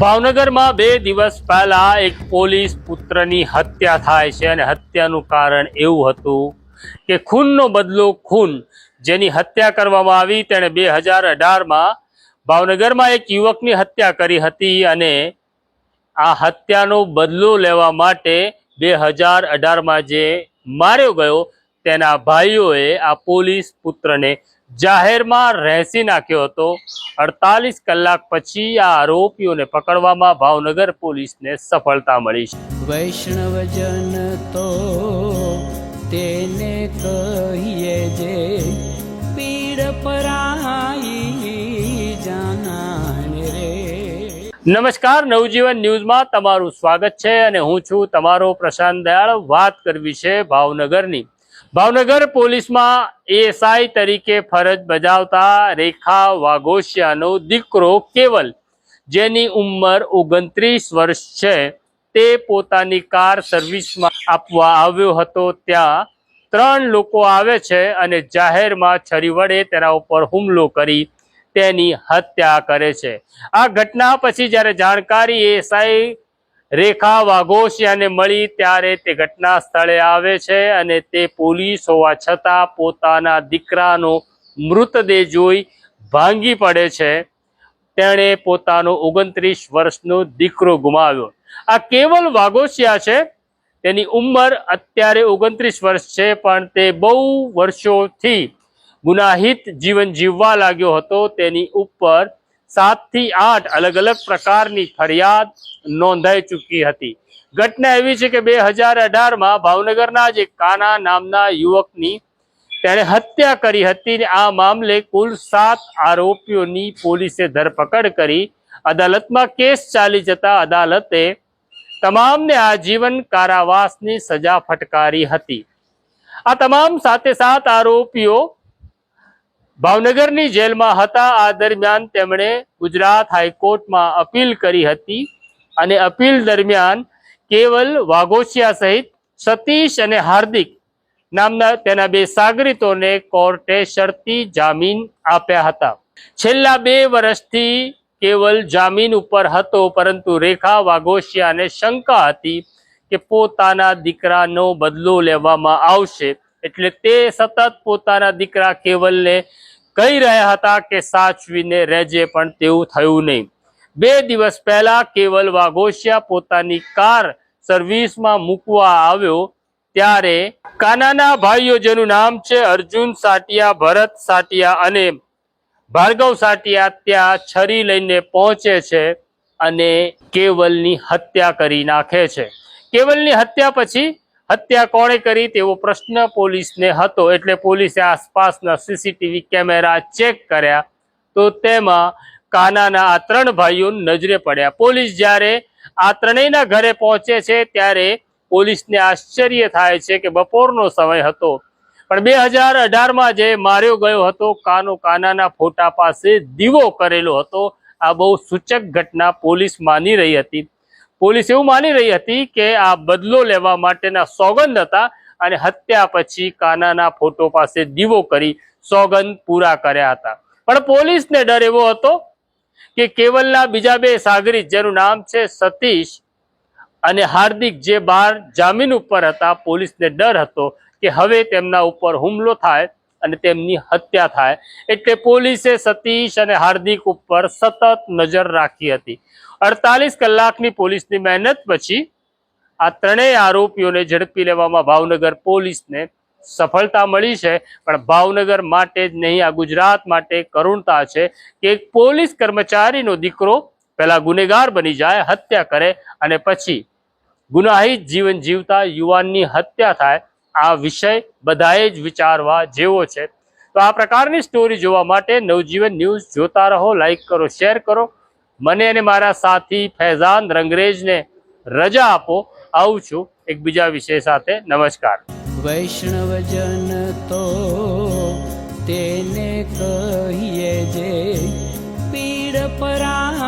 ભાવનગરમાં બે દિવસ પહેલા એક પોલીસ પુત્રની હત્યા થાય છે અને હત્યાનું કારણ એવું હતું કે ખૂનનો બદલો ખૂન જેની હત્યા કરવામાં આવી તેણે બે હજાર અઢારમાં ભાવનગરમાં એક યુવકની હત્યા કરી હતી અને આ હત્યાનો બદલો લેવા માટે બે હજાર અઢારમાં જે માર્યો ગયો તેના ભાઈઓએ આ પોલીસ પુત્રને જાહેરમાં રહેસી નાખ્યો હતો. અડતાલીસ કલાક પછી આ આરોપીઓને પકડવામાં ભાવનગર પોલીસને સફળતા મળી છે. વૈષ્ણવજન તો તેને કહીએ જે પીડ પરાઈ જાનાને રે. નમસ્કાર નવજીવન ન્યૂઝમાં તમારું સ્વાગત છે અને હું છું તમારો પ્રશાંત દયાળ. વાત કરવી છે ભાવનગરની. ભાવનગર પોલીસમાં એએસઆઈ તરીકે ફરજ બજાવતા રેખા વાઘોશિયાનો દીકરો કેવલ, જેની ઉંમર ઓગણત્રીસ વર્ષ છે, તે પોતાની કાર સર્વિસમાં આપવા આવ્યો હતો. ત્યાં ત્રણ લોકો આવે છે અને જાહેરમાં છરી વડે તેના ઉપર હુમલો કરી તેની હત્યા કરે છે. આ ઘટના પછી જ્યારે જાણકારી એએસઆઈ રેખા વાઘોશિયાને મળી ત્યારે તે ઘટના સ્થળે આવે છે અને તે પોલીસ હોવા છતાં પોતાના દીકરાનો મૃતદેહ જોઈ ભાંગી પડે છે. તેણે પોતાનો ઓગણત્રીસ વર્ષનો દીકરો ગુમાવ્યો. આ કેવલ વાઘોશિયા છે? તેની ઉંમર અત્યારે ઓગણત્રીસ વર્ષ છે, પણ તે બહુ વર્ષોથી ગુનાહિત જીવન જીવવા લાગ્યો હતો. તેની ઉપર સાતથી આઠ અલગ અલગ પ્રકારની ફરિયાદ નોંધાઈ ચૂકી હતી. ઘટના એવી છે કે બે હજાર અઢારમાં ભાવનગરના જ કાના નામના યુવકની તેણે હત્યા કરી હતી આ મામલે કુલ સાત આરોપીઓની પોલીસે ધરપકડ કરી. અદાલતમાં કેસ ચાલી જતા અદાલતે તમામને આજીવન કારાવાસની સજા ફટકારી હતી. આ તમામ સાથે સાત આરોપીઓ ભાવનગરની જેલમાં હતા. આ દરમિયાન તેમણે ગુજરાત હાઈકોર્ટમાં અપીલ કરી હતી અને અપીલ દરમિયાન કેવલ વાઘોસિયા સહિત સતીશ અને હાર્દિક નામના તેના બે સાગરીતોને કોર્ટે શરતી જામીન આપ્યા હતા. છેલ્લા બે વર્ષથી કેવલ જામીન ઉપર હતો, પરંતુ રેખા વાઘોશિયાને શંકા હતી કે પોતાના દીકરાનો બદલો લેવામાં આવશે. એટલે તે સતત પોતાના દીકરા કેવલને કહી રહ્યા હતા કે સાચવીને રહેજે, પણ તેવું થયું નહીં. બે દિવસ પહેલા કેવલ વાઘોશિયા પોતાની કાર સર્વિસમાં મૂકવા આવ્યો, ત્યારે કાનાના ભાઈઓ, જેનું નામ છે અર્જુન સાટિયા, ભરત સાટિયા અને ભાર્ગવ સાટિયા, ત્યાં છરી લઈને પહોંચે છે અને કેવલની હત્યા કરી નાખે છે. કેવલની હત્યા પછી હત્યા કોણે કરી તેવો પ્રશ્ન પોલીસને હતો એટલે પોલીસે આસપાસના સીસીટીવી કેમેરા ચેક કર્યા તો તેમાં કાનાના આ ત્રણ ભાઈઓ નજરે પડ્યા. પોલીસ જ્યારે આ ત્રણેયના ઘરે પહોંચે છે ત્યારે પોલીસને આશ્ચર્ય થાય છે કે બપોરનો સમય હતો. પણ બે હજાર અઢારમાં જે માર્યો ગયો હતો, કાનો કાનાના ફોટા પાસે દીવો કરેલો હતો. આ બહુ સૂચક ઘટના પોલીસ માની રહી હતી. પોલીસ એવું માની રહી હતી કે આ બદલો લેવા માટેના સોગંદ હતા અને હત્યા પછી કાનાના ફોટો પાસે દીવો કરી સોગંદ પૂરા કર્યા હતા. પણ પોલીસને ડર એવો હતો કે કેવલના બીજા બે સાગરી, જેનું નામ છે સતીશ અને હાર્દિક, જે બાર જામીન ઉપર હતા, પોલીસને ડર હતો કે હવે તેમના ઉપર હુમલો થાય અને તેમની હત્યા થાય એટલે પોલીસે સતીશ અને હાર્દિક ઉપર સતત નજર રાખી હતી. અડતાલીસ કલાકની પોલીસની મહેનત પછી આ ત્રણેય આરોપીઓને ઝડપી લેવામાં ભાવનગર પોલીસને સફળતા મળી છે. પણ ભાવનગર માટે જ નહીં, આ ગુજરાત માટે કરુણતા છે કે એક પોલીસ કર્મચારીનો દીકરો પહેલા ગુનેગાર બની જાય, હત્યા કરે અને પછી ગુનાહિત જીવન જીવતા યુવાનની હત્યા થાય આ વિષય બધાએ જ વિચારવા જેવો છે. તો આ પ્રકારની સ્ટોરી જોવા માટે નવજીવન ન્યૂઝ જોતા રહો લાઈક કરો શેર કરો. મને અને મારા સાથી ફૈઝાન રંગરેજને રજા આપો. આવું છું એક બીજા વિષય સાથે. નમસ્કાર. વૈષ્ણવજન તો તેને કહીએ જે પીડ પરાઈ